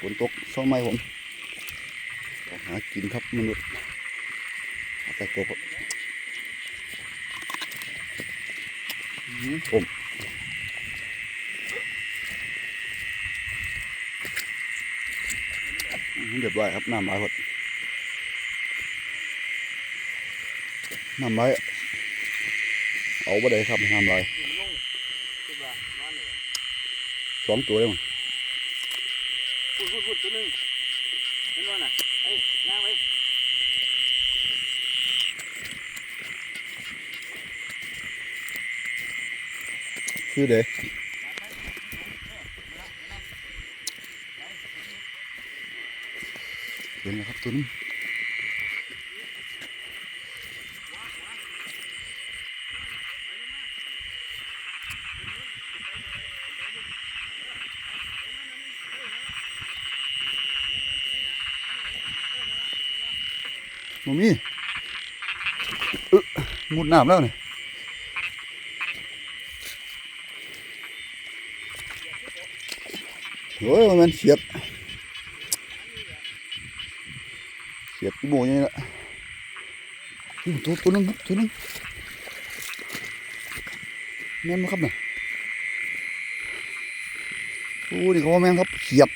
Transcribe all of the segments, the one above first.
ฝนตกเช้าไหมผมออกหากินครับมนุษย์หาแต่กบครับอื้อผมอื้อเรียบร้อยครับน้ำไหลหมดน้ำไหลเอาไปได้ครับน้ำไหลคือว่านอนเลยสองตัวเลยมั้ง พูดพูดพูดตัวหนึงเห็นว่าน่ะไอ้ย่างไปคือเด้เห็นแล้วครับตัวนึ มมีอึมุดน้ำแล้วนี่โอ้ยมันเสียบ เสียบอีโบยังไงล่ะตัวตัวนึงตัวนึงแม่นไหมครับน่ะโอ้นี่เขาว่าแม่นครับเขียบ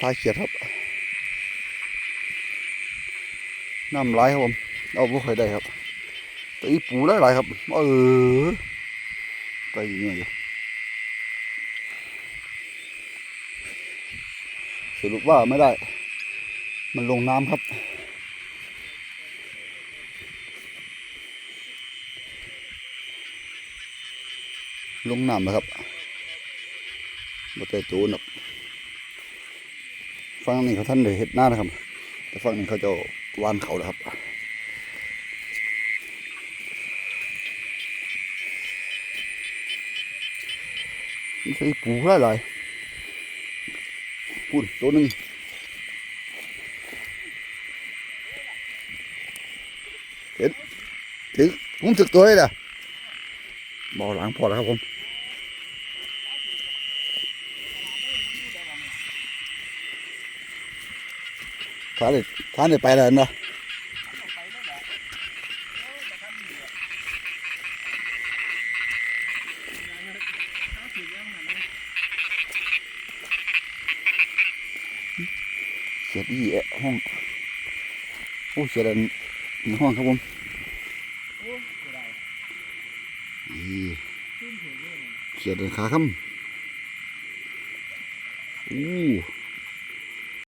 ตายเขียดครับ น้ำไหลครับผมเอาบ่ค่อยได้ครับแต่อีปูได้หลายครับเออไปอย่างเงี้ยอยู่สรุปว่าไม่ได้ มันลงน้ำครับลงน้ำนะครับมาแต่ตูนหรอกฟังนี่เขาท่านเลยเห็ดหน้านะครับ แต่ฟังนี่เขาจะ วานเขาแล้วครับนี่ใส่ปูหลายหลายพูดตัวหนึ่งเห็นถึงผมถึกตัวเลยนะบ่อหลังพอแล้วครับผม ท่านเด็ดท่านเด็ดไปแล้วเนาะเสียดีแอะห้องโอ้เสียดันห้องครับผมอีเสียดันขาคำอู้